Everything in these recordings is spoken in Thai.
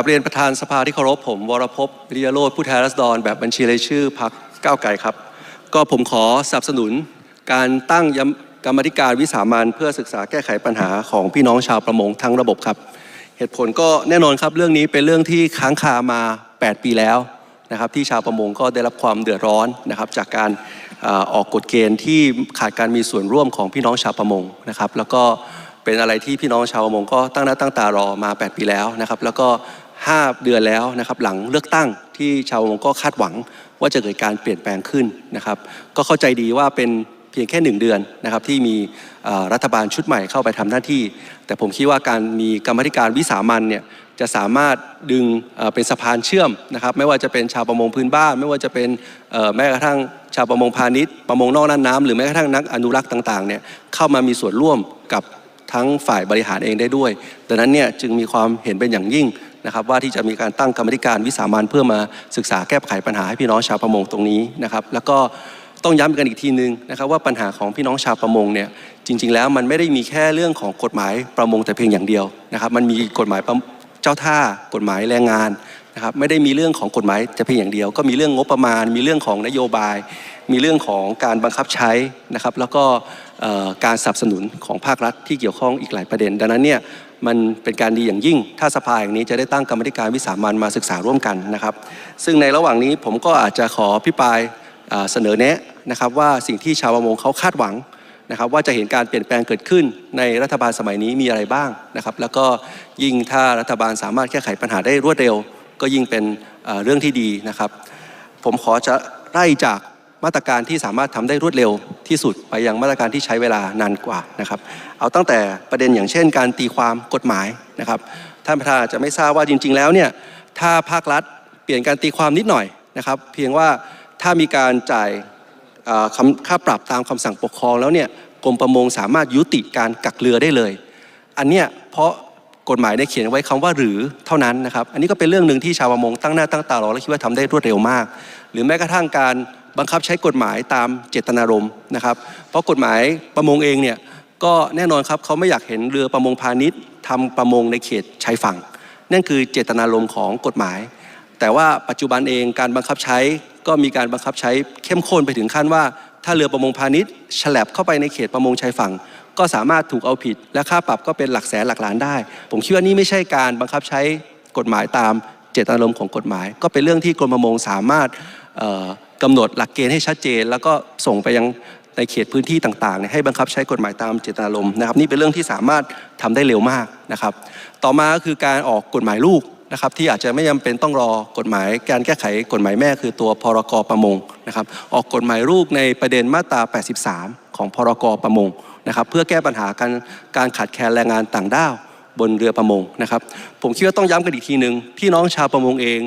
กับเรียนประธานสภาที่เคารพผม วรพพวิริยโรธผู้แทนรัษฎรแบบบัญชีรายชื่อพักก้าวไกลครับ ก็ผมขอสนับสนุนการตั้งกรรมธิการวิสามันเพื่อศึกษาแก้ไขปัญหาของพี่น้องชาวประมงทั้งระบบครับ เหตุผลก็แน่นอนครับเรื่องนี้เป็นเรื่องที่ค้างคามา 8 ปีแล้วนะครับที่ชาวประมงก็ได้รับความเดือดร้อนนะครับจากการออออกกฎเกณฑ์ที่ขาดการมีส่วนร่วมของพี่น้องชาวประมงนะครับแล้วก็เป็นอะไรที่พี่น้องชาวประมงก็ตั้งหน้าตั้งตารอมา 8 ปีแล้วนะครับ แล้วก็ 5 เดือนแล้วนะครับหลังเลือกตั้งที่ชาวมงก็คาดหวังว่าจะเกิดการเปลี่ยนแปลงขึ้นนะครับ ก็เข้าใจดีว่าเป็นเพียงแค่หนึ่งเดือนนะครับที่มีรัฐบาลชุดใหม่เข้าไปทำหน้าที่ แต่ผมคิดว่าการมีกรรมธิการวิสามันเนี่ยจะสามารถดึงเป็นสะพานเชื่อมนะครับ ไม่ว่าจะเป็นชาวประมงพื้นบ้าน ไม่ว่าจะเป็นแม้กระทั่งชาวประมงพาณิชย์ประมงนอกน่านน้ำหรือแม้กระทั่งนักอนุรักษ์ต่างๆเนี่ยเข้ามามีส่วนร่วมกับทั้งฝ่ายบริหารเองได้ด้วยดังนั้นเนี่ยจึงมีความเห็นเป็นอย่างยิ่ง นะครับว่าที่จะมีการตั้งกรรมธิการวิสามันเพื่อมาศึกษาแก้ไขปัญหาให้พี่น้องชาวประมงตรงนี้นะครับ แล้วก็ต้องย้ำกันอีกทีนึงนะครับว่าปัญหาของพี่น้องชาวประมงเนี่ยจริง ๆ แล้วมันไม่ได้มีแค่เรื่องของกฎหมายประมงแต่เพียงอย่างเดียวนะครับ มันมีกฎหมายเจ้าท่ากฎหมายแรงงานนะครับไม่ได้มีเรื่องของกฎหมายแต่เพียงอย่างเดียว ก็มีเรื่องงบประมาณ มีเรื่องของนโยบาย มีเรื่องของการบังคับใช้นะครับ แล้วก็การสนับสนุนของภาครัฐที่เกี่ยวข้องอีกหลายประเด็น ดังนั้นเนี่ย มันเป็นการดีอย่างยิ่ง ถ้าสภาอย่งนี้จะได้ตั้งกรรมธิการวิสามันมาศึกษาร่วมกันนะครับ ซึ่งในระหว่างนี้ผมก็อาจจะขอพิปรายเสนอแนะนะครับว่าสิ่งที่ชาวประมงเขาคาดหวังนะครับว่าจะเห็นการเปลี่ยนแปลงเกิดขึ้นในรัฐบาลสมัยนี้มีอะไรบ้างนะครับ แล้วก็ยิ่งถ้ารัฐบาลสามารถแก้ไขปัญหาได้รวดเร็ว ก็ยิ่งเป็นเรื่องที่ดีนะครับ ผมขอจะไล่จาก มาตรการที่สามารถทำได้รวดเร็วที่สุดไปยังมาตรการที่ใช้เวลานานกว่านะครับเอาตั้งแต่ประเด็นอย่างเช่น การตีความกฎหมายนะครับท่านประธานจะไม่ทราบว่าจริง ๆ แล้วเนี่ยถ้าภาครัฐเปลี่ยนการตีความนิดหน่อยนะครับ เพียงว่าถ้ามีการจ่ายค่าปรับตามคำสั่งปกครองแล้วเนี่ยกรมประมงสามารถยุติการกักเรือได้เลย อันเนี้ยเพราะกฎหมายได้เขียนไว้คำว่าหรือเท่านั้นนะครับ อันนี้ก็เป็นเรื่องหนึ่งที่ชาวประมงตั้งหน้าตั้งตารอและคิดว่าทำได้รวดเร็วมาก หรือแม้กระทั่งการ บังคับใช้กฎหมายตามเจตนารมณ์นะครับ เพราะกฎหมายประมงเองเนี่ยก็แน่นอนครับเขาไม่อยากเห็นเรือประมงพาณิชย์ทำประมงในเขตชายฝั่ง นั่นคือเจตนารมณ์ของกฎหมาย แต่ว่าปัจจุบันเองการบังคับใช้ก็มีการบังคับใช้เข้มข้นไปถึงขั้นว่า ถ้าเรือประมงพาณิชย์ฉลับเข้าไปในเขตประมงชายฝั่ง ก็สามารถถูกเอาผิด และค่าปรับก็เป็นหลักแสนหลักล้านได้ ผมคิดว่านี่ไม่ใช่การบังคับใช้กฎหมายตามเจตนารมณ์ของกฎหมาย ก็เป็นเรื่องที่กรมประมงสามารถ กำหนดหลักเกณฑ์ให้ชัดเจน แล้วก็ส่งไปยังในเขตพื้นที่ต่างๆ ให้บังคับใช้กฎหมายตามเจตนารมณ์นะครับ นี่เป็นเรื่องที่สามารถทำได้เร็วมากนะครับ ต่อมาก็คือการออกกฎหมายลูกนะครับ ที่อาจจะไม่จำเป็นต้องรอกฎหมาย การแก้ไขกฎหมายแม่คือตัวพรกประมงนะครับ ออกกฎหมายลูกในประเด็นมาตรา 83 ของพรกประมงนะครับ เพื่อแก้ปัญหาการการขาดแคลนแรงงานต่างด้าวบนเรือประมงนะครับ ผมคิดว่าต้องย้ำกันอีกทีหนึ่งพี่น้องชาวประมงเอง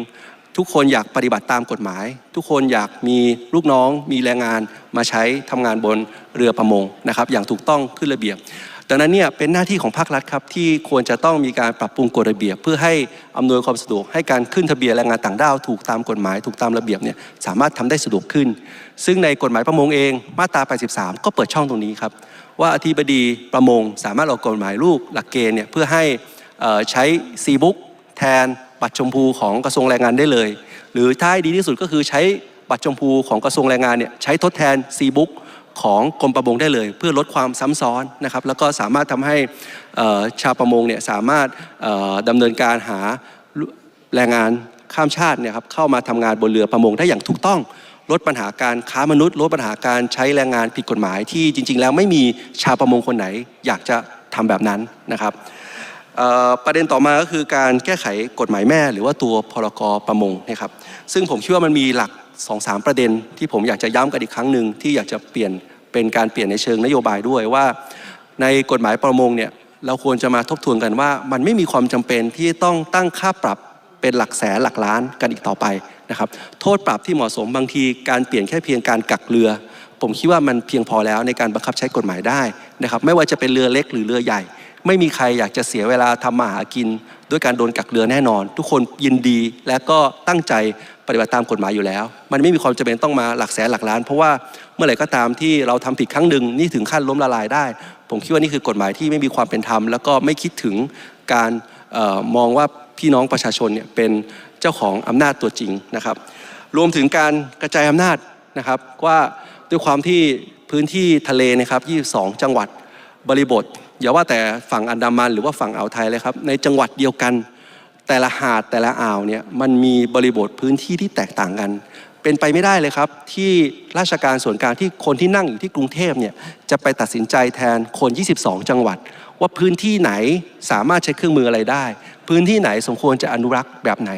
ทุกคนอยากปฏิบัติตามกฎหมาย ทุกคนอยากมีลูกน้อง มีแรงงานมาใช้ทำงานบนเรือประมงนะครับ อย่างถูกต้องขึ้นระเบียบ ดังนั้นเนี่ยเป็นหน้าที่ของภาครัฐครับที่ควรจะต้องมีการปรับปรุงกฎระเบียบ เพื่อให้อำนวยความสะดวกให้การขึ้นทะเบียนแรงงานต่างด้าวถูกตามกฎหมาย ถูกตามระเบียบเนี่ยสามารถทำได้สะดวกขึ้น ซึ่งในกฎหมายประมงเองมาตรา 83 ก็เปิดช่องตรงนี้ครับว่าอธิบดีประมง สามารถออกกฎหมายลูกหลักเกณฑ์เนี่ยเพื่อให้ใช้ซีบุ๊กแทน บัตรชมพูของกระทรวงแรงงานได้เลย หรือถ้าให้ดีที่สุดก็คือใช้บัตรชมพูของกระทรวงแรงงานเนี่ยใช้ทดแทนซีบุ๊กของกรมประมงได้เลย เพื่อลดความซ้ำซ้อนนะครับแล้วก็สามารถทำให้ชาวประมงเนี่ยสามารถเอ่อดำเนินการหาแรงงานข้ามชาติเนี่ยครับเข้ามาทำงานบนเรือประมงได้อย่างถูกต้อง ลดปัญหาการค้ามนุษย์ ลดปัญหาการใช้แรงงานผิดกฎหมายที่จริง ๆ แล้วไม่มีชาวประมงคนไหน อยากจะทำแบบนั้นนะครับ ประเด็นต่อมาก็คือการแก้ไขกฎหมายแม่ หรือว่าตัวพรกประมงนะครับซึ่งผมคิดว่ามันมีหลัก2อสาประเด็น ที่ผมอยากจะย้ำกันอีกครั้งหนึ่งที่อยากจะเปลี่ยนเป็นการเปลี่ยนในเชิงนโยบายด้วยว่า ในกฎหมายประมงเนี่ยเราควรจะมาทบทวนกันว่า มันไม่มีความจำเป็นที่ต้องตั้งค่าปรับเป็นหลักแสนหลักล้านกันอีกต่อไปนะครับโทษปรับที่เหมาะสมบางทีการเปลี่ยนแค่เพียงการกักเรือ ผมคิดว่ามันเพียงพอแล้วในการบังคับใช้กฎหมายได้นะครับไม่ว่าจะเป็นเรือเล็กหรือเรือใหญ่ ไม่มีใครอยากจะเสียเวลาทำมาหากิน ด้วยการโดนกักเรือแน่นอน ทุกคนยินดีและก็ตั้งใจปฏิบัติตามกฎหมายอยู่แล้ว มันไม่มีความจำเป็นต้องมาหลักแสนหลักล้าน เพราะว่าเมื่อไหร่ก็ตามที่เราทำผิดครั้งหนึ่งนี่ถึงขั้นล้มละลายได้ ผมคิดว่านี่คือกฎหมายที่ไม่มีความเป็นธรรม แล้วก็ไม่คิดถึงการออมองว่าพี่น้องประชาชนเนี่ยเป็นเจ้าของอำนาจตัวจริงนะครับ รวมถึงการกระจายอำนาจนะครับว่าด้วยความที่พื้นที่ทะเลนะครับ 22 จังหวัด บริบท อย่าว่าแต่ฝั่งอันดามันหรือว่าฝั่งอ่าวไทยเลยครับ ในจังหวัดเดียวกัน แต่ละหาดแต่ละอ่าวเนี่ยมันมีบริบทพื้นที่ที่แตกต่างกัน เป็นไปไม่ได้เลยครับ ที่ราชการส่วนกลางที่คนที่นั่งอยู่ที่กรุงเทพเนี่ยจะไปตัดสินใจแทนคน 22 จังหวัด ว่าพื้นที่ไหนสามารถใช้เครื่องมืออะไรได้ พื้นที่ไหนสมควรจะอนุรักษ์แบบไหน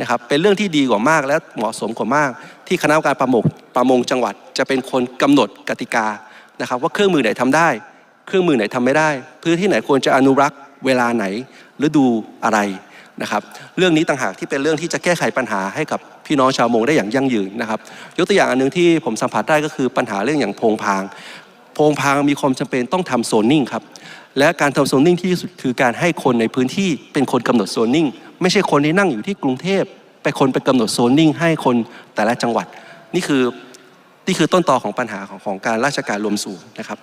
นะครับเป็นเรื่องที่ดีกว่ามากและเหมาะสมกว่ามาก ที่คณะกรรมการประมงประมงจังหวัดจะเป็นคนกำหนดกติกานะครับ ว่าเครื่องมือไหนทำได้ เครื่องมือไหนทำไม่ได้ พื้นที่ไหนควรจะอนุรักษ์เวลาไหนฤดูอะไรนะครับเรื่องนี้ต่างหากที่เป็นเรื่องที่จะแก้ไขปัญหาให้กับพี่น้องชาวมงได้อย่างยั่งยืนนะครับ ยกตัวอย่างอันหนึงที่ผมสัมผัสได้ก็คือปัญหาเรื่องอย่างโพงพาง โพงพางมีความจำเป็นต้องทำโซนนิ่งครับและการทำโซนนิ่งที่ดีที่สุดคือการให้คนในพื้นที่เป็นคนกำหนดโซนนิ่งไม่ใช่คนที่นั่งอยู่ที่กรุงเทพไปคนไปกำหนดโซนนิ่งให้คนแต่ละจังหวัด นี่คือ นี่คือต้นตอของปัญหาของของการราชการรวมศูนย์นะครับ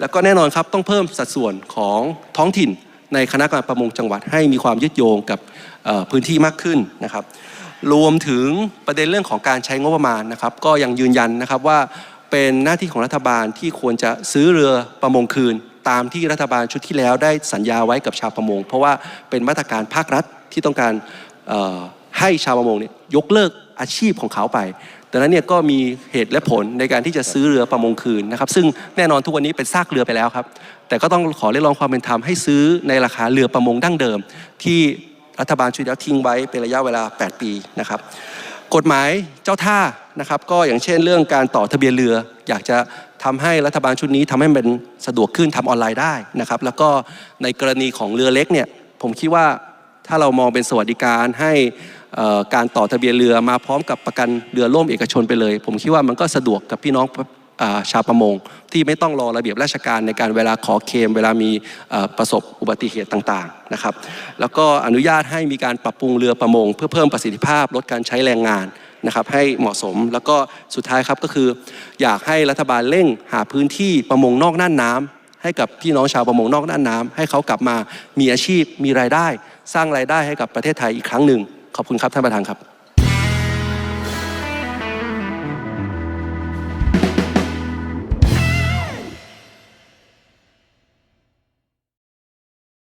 แล้วก็แน่นอนครับต้องเพิ่มสัดส่วนของท้องถิ่นในคณะกรรมการประมงจังหวัดให้มีความยึดโยงกับพื้นที่มากขึ้นนะครับ รวมถึงประเด็นเรื่องของการใช้งบประมาณนะครับ ก็ยังยืนยันนะครับว่าเป็นหน้าที่ของรัฐบาลที่ควรจะซื้อเรือประมงคืน ตามที่รัฐบาลชุดที่แล้วได้สัญญาไว้กับชาวประมง เพราะว่าเป็นมาตรการภาครัฐที่ต้องการให้ชาวประมงเนี่ยยกเลิกอาชีพของเขาไป ดังนั้นเนี่ยก็มีเหตุและผลในการที่จะซื้อเรือประมงคืนนะครับ ซึ่งแน่นอนทุกวันนี้เป็นซากเรือไปแล้วครับ แต่ก็ต้องขอเรียกร้องความเป็นธรรมให้ซื้อในราคาเรือประมงดั้งเดิม ที่รัฐบาลชุดที่แล้วทิ้งไว้เป็นระยะเวลา 8 ปีนะครับ กฎหมายเจ้าท่านะครับ ก็อย่างเช่นเรื่องการต่อทะเบียนเรือ อยากจะทำให้รัฐบาลชุดนี้ทำให้มันสะดวกขึ้นทำออนไลน์ได้นะครับ แล้วก็ในกรณีของเรือเล็กเนี่ยผมคิดว่าถ้าเรามองเป็นสวัสดิการให้ การต่อทะเบียนเรือมาพร้อมกับประกันเรือล่มเอกชนไปเลย ผมคิดว่ามันก็สะดวกกับพี่น้องอชาวประมง ที่ไม่ต้องรอระเบียบราชการในการเวลาขอเคม เวลามีประสบอุบัติเหตุต่างๆนะครับ แล้วก็อนุญาตให้มีการปรับปรุงเรือประมง เพื่อเพิ่มประสิทธิภาพลดการใช้แรงงานนะครับให้เหมาะสมแล้วก็สุดท้ายครับก็คือ อยากให้รัฐบาลเร่งหาพื้นที่ประมงนอกน่านน้ำให้กับพี่น้องชาวประมงนอกน่านน้ำให้เขากลับมามีอาชีพมีรายได้ สร้างรายได้ให้กับประเทศไทยอีกครั้งหนึ่ง ขอบคุณครับท่านประธานครับ